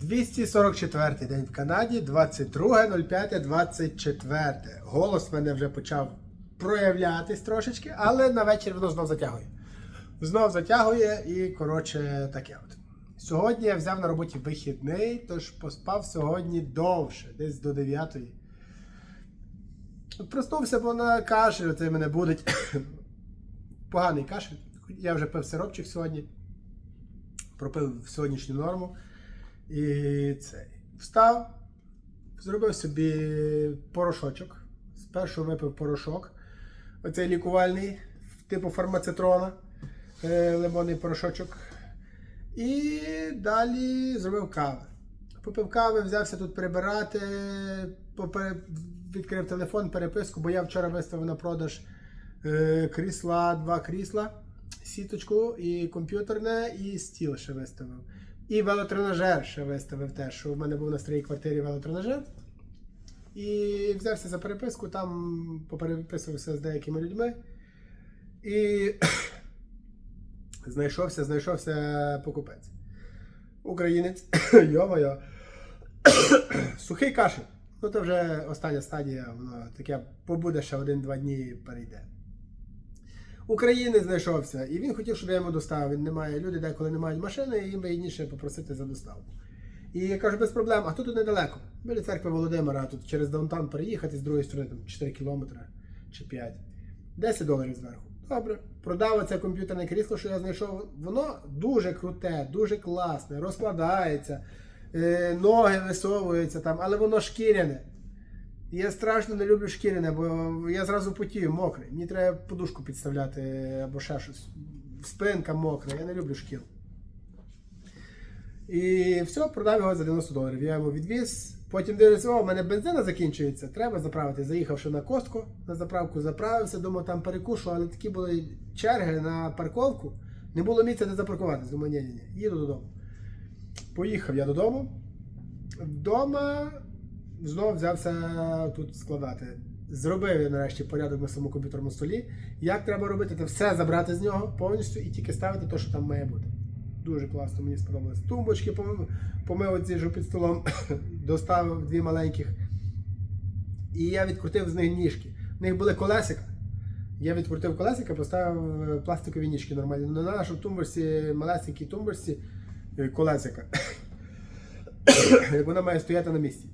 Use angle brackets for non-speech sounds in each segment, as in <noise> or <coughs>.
244 день в Канаді, 22.05.24. Голос в мене вже почав проявлятись трошечки, але на вечір воно знов затягує. Знов затягує і, коротше, таке от. Сьогодні я взяв на роботі вихідний, тож поспав сьогодні довше, десь до 9. Проснувся, бо на кашель оцей мене будить. <coughs> Поганий кашель. Я вже пив сиропчик сьогодні. Пропив сьогоднішню норму. І цей. Встав, зробив собі порошочок. Спершу випив порошок. Оцей лікувальний, типу фармацетрона, е, лимонний порошочок. І далі зробив кави. Попив кави, взявся тут прибирати, відкрив телефон, переписку, бо я вчора виставив на продаж е, крісла, два крісла, сіточку і комп'ютерне, і стіл ще виставив. І велотренажер ще виставив теж, що в мене був на старій квартирі велотренажер. І взявся за переписку, там попереписувався з деякими людьми. І <coughs> знайшовся, знайшовся покупець. Українець, <coughs> йо-моє. <coughs> Сухий кашель. Ну, це вже остання стадія, воно таке побуде ще один-два дні перейде. Українець знайшовся, і він хотів, щоб я йому доставив. Він не має люди, деколи не мають машини, і їм вигідніше попросити за доставку. І я кажу, без проблем, а тут недалеко. Біля церкви Володимира, тут через даунтаун переїхати з другої сторони, там 4 кілометри чи 5. 10 доларів зверху. Добре. Продав це комп'ютерне крісло, що я знайшов. Воно дуже круте, дуже класне, розкладається, е, ноги висовуються там, але воно шкіряне. Я страшно не люблю шкіряне, бо я зразу потію мокрий. Мені треба подушку підставляти або ще щось. Спинка мокра, я не люблю шкіл. І все, продав його за 90 доларів. Я йому відвіз. Потім дивлюся, о, в мене бензина закінчується, треба заправити. Заїхавши на костку, на заправку заправився, думав, там перекушу, але такі були черги на парковку. Не було місця де запаркуватися. Думаю, ні, ні, ні, їду додому. Поїхав я додому. Вдома знову взявся тут складати. Зробив я нарешті порядок на самому комп'ютерному столі. Як треба робити, це все забрати з нього повністю і тільки ставити те, що там має бути. Дуже класно, мені сподобалось. Тумбочки помив, оці ж під столом, <coughs> доставив дві маленьких. І я відкрутив з них ніжки. В них були колесика. Я відкрутив колесика, поставив е, пластикові ніжки нормальні. На нашій тумбочці, малесенькій тумбочці, е, колесика. <coughs> Як вона має стояти на місці.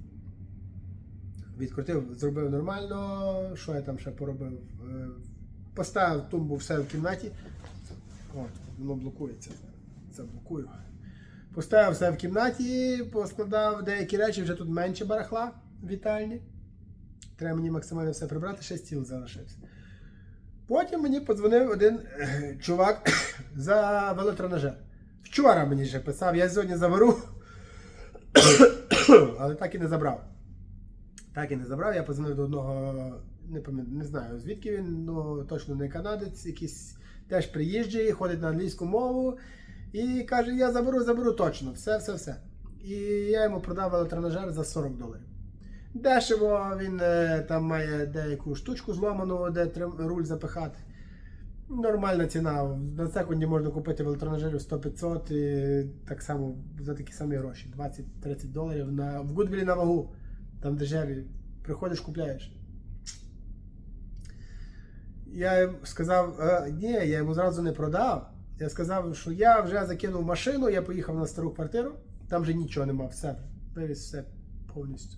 Відкрутив, зробив нормально. Що я там ще поробив? Е, Поставив тумбу все в кімнаті. От, воно блокується. Це. Поставив все в кімнаті, поскладав деякі речі, вже тут менше барахла в вітальні. Треба мені максимально все прибрати, ще стіл залишився. Потім мені подзвонив один е, чувак <coughs> за велотренажер. Вчора мені ще писав, я сьогодні заберу, <coughs> але так і не забрав. Так і не забрав. Я подзвонив до одного, не пам'ятаю, не знаю звідки він, ну точно не канадець, якийсь теж приїжджий, ходить на англійську мову і каже: Я заберу, заберу точно, все, все, все. І я йому продав велотренажер за 40 доларів. Дешево він е, там має деяку штучку зломану, де руль запихати. Нормальна ціна. На секунді можна купити велотренажерів 100-500 і так само за такі самі гроші. 20-30 доларів на, в Гудвілі на вагу. Там дешеві. Приходиш, купляєш. Я їм сказав, «Е, ні, я йому зразу не продав. Я сказав, що я вже закинув машину, я поїхав на стару квартиру, там вже нічого нема, все, вивіз все повністю.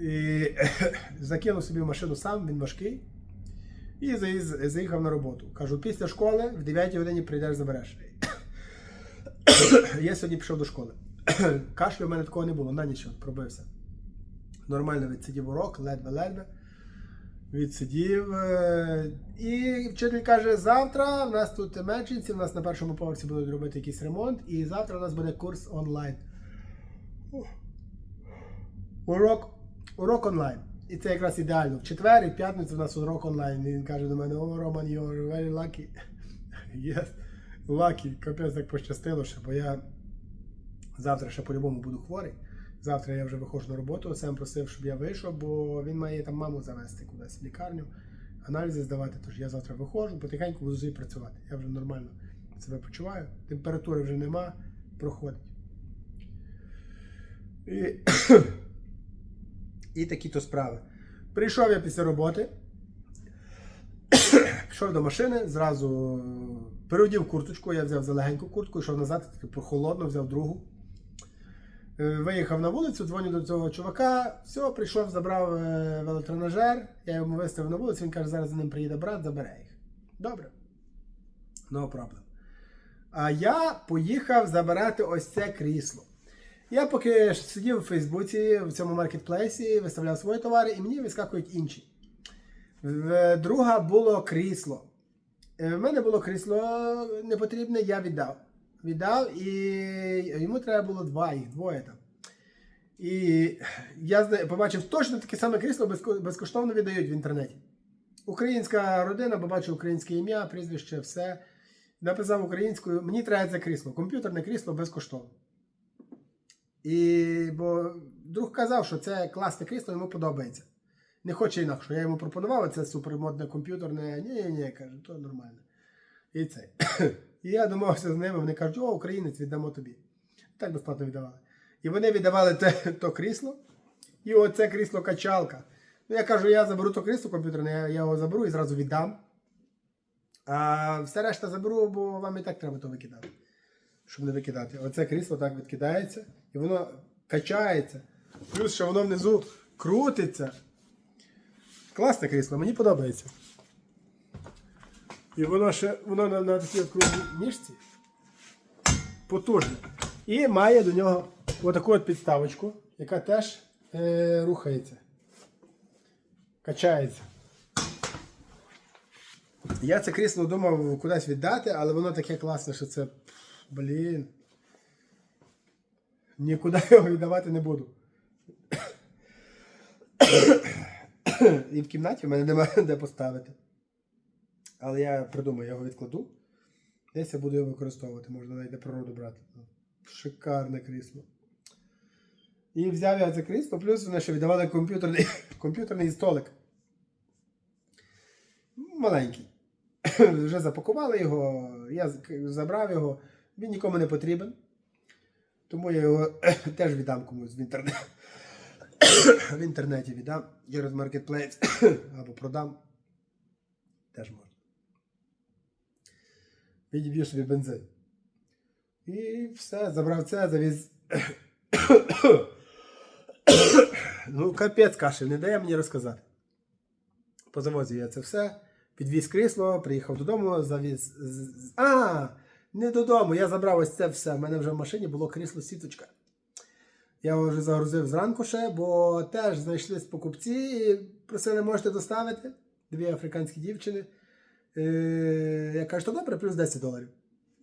І <coughs> закинув собі машину сам, він важкий. І заїхав на роботу. Кажу, після школи в 9 годині прийдеш, забереш. <coughs> Я сьогодні пішов до школи. <coughs> Кашлю в мене такого не було, на нічого, пробився. Нормально відсидів урок, ледве-ледве. Відсидів. е, І вчитель каже: завтра в нас тут emergency, в нас на першому поверсі будуть робити якийсь ремонт, і завтра у нас буде курс онлайн. Урок, урок онлайн. І це якраз ідеально. В четвер і в п'ятницю у нас урок онлайн. І він каже до мене: О, Роман, you're very lucky. <laughs> Yes, lucky. Капець так пощастило, що бо я завтра ще по-любому буду хворий. Завтра я вже виходжу на роботу. Сам просив, щоб я вийшов, бо він має там маму завести кудись в лікарню, аналізи здавати. Тож я завтра виходжу, потихеньку буду працювати. Я вже нормально себе почуваю. Температури вже нема, проходить. І, <coughs> і такі то справи. Прийшов я після роботи. <coughs> Пішов до машини, зразу переодів курточку, я взяв залегеньку куртку, йшов назад, прохолодно, взяв другу. Е, Виїхав на вулицю, дзвоню до цього чувака. Все, прийшов, забрав е, велотренажер, я йому виставив на вулицю, він каже, зараз за ним приїде брат, забере їх. Добре. No problem. А я поїхав забирати ось це крісло. Я поки сидів у Фейсбуці в цьому маркетплейсі, виставляв свої товари, і мені вискакують інші. В друга було крісло. Е, В мене було крісло непотрібне, я віддав. Віддав, і йому треба було два, їх двоє там. І я побачив точно таке саме крісло безкоштовно віддають в інтернеті. Українська родина, побачив українське ім'я, прізвище, все. Написав українською, мені треба це крісло, комп'ютерне крісло безкоштовно. І бо друг казав, що це класне крісло, йому подобається. Не хоче інакше. Я йому пропонував, це супермодне комп'ютерне. Ні, ні, ні, каже, то нормально. І це. <coughs> І я домовився з ними, вони кажуть, о, українець, віддамо тобі. Так безплатно віддавали. І вони віддавали те, то крісло, і оце крісло качалка. Ну, я кажу, я заберу то крісло комп'ютерне, я, його заберу і зразу віддам. А все решта заберу, бо вам і так треба то викидати. Щоб не викидати. Оце крісло так відкидається, і воно качається. Плюс, що воно внизу крутиться. Класне крісло, мені подобається. І воно ще воно на, на такій от круглій ніжці. Потужне. І має до нього отаку от підставочку, яка теж е, рухається. Качається. Я це крісло думав кудись віддати, але воно таке класне, що це. Блін. Нікуди <laughs> його віддавати не буду. <coughs> І в кімнаті в мене немає де поставити. Але я придумаю, я його відкладу. Десь я буду його використовувати, можна навіть на природу брати. Ну, Шикарне крісло. І взяв я це крісло, плюс вони ще віддавали комп'ютерний, <laughs> комп'ютерний столик. Маленький. <coughs> Вже запакували його, я забрав його, він нікому не потрібен. Тому я його <coughs> теж віддам комусь в інтернеті. <coughs> в інтернеті віддам через маркетплейс або продам. Теж можна. Відіб'ю собі бензин. І все, забрав це, завіз. ну, капець кашель, не дає мені розказати. По завозі я це все. Підвіз крісло, приїхав додому, завіз. А! Не додому. Я забрав ось це все. У мене вже в машині було крісло сіточка. Я вже загрузив зранку ще, бо теж знайшлись покупці і просили, можете доставити. Дві африканські дівчини. Е, я кажу, то добре, плюс 10 доларів.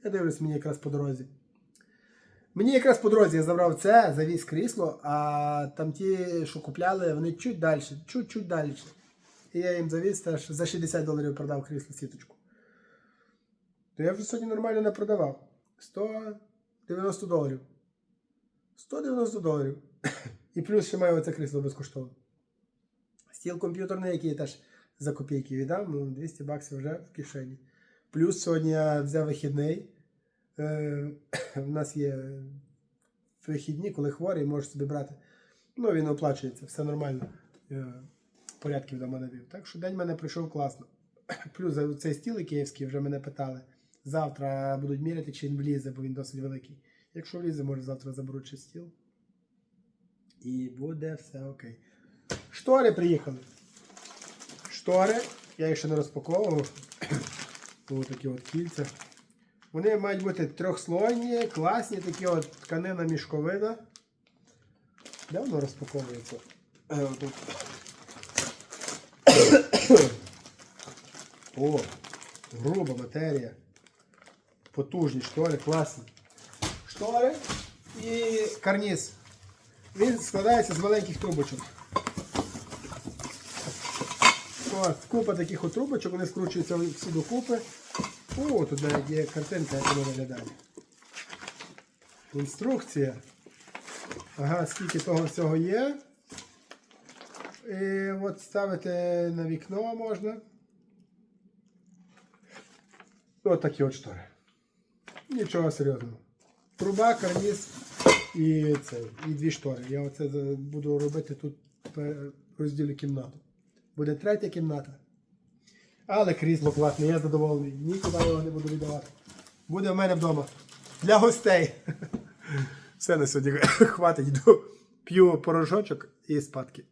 Я дивлюсь, мені якраз по дорозі. Мені якраз по дорозі я забрав це, завіз крісло, а там ті, що купляли, вони чуть далі, чуть-чуть далі. І я їм завіз теж за 60 доларів продав крісло сіточку. То я вже сьогодні нормально не продавав. 190 доларів. 190 доларів. <coughs> І плюс ще маю оце крісло безкоштовно. Стіл комп'ютерний, який теж за копійки віддав, ну 200 баксів вже в кишені. Плюс сьогодні я взяв вихідний. Е, <coughs> в нас є вихідні, коли хворий, можеш собі брати. Ну, він оплачується, все нормально. Я порядків до мене вів. Так що день в мене пройшов класно. <coughs> Плюс цей стіл київський вже мене питали. Завтра будуть міряти, чи він влізе, бо він досить великий. Якщо влізе, може завтра заберуть ще стіл. І буде все окей. Штори приїхали. Штори. Я їх ще не розпаковував. Ось такі от кільця. Вони мають бути трьохслойні, класні, такі от тканина мішковина. Де воно розпаковується? Е. О, груба матерія. Потужні штори, класні. Штори і карніз. Він складається з маленьких трубочок. От, купа таких трубочок, вони скручуються всі докупи. О, тут навіть є картинка, як воно виглядає. Інструкція. Ага, скільки того всього є. І от ставити на вікно можна. От такі от штори. Нічого серйозного. Труба, карніз і це, і дві штори. Я оце буду робити тут пе- розділю кімнату. Буде третя кімната. Але крісло класне, я задоволений. Нікуди його не буду віддавати. Буде в мене вдома. Для гостей. <laughs> Все на сьогодні <laughs> хватить. Йду, п'ю порошочок і спадки.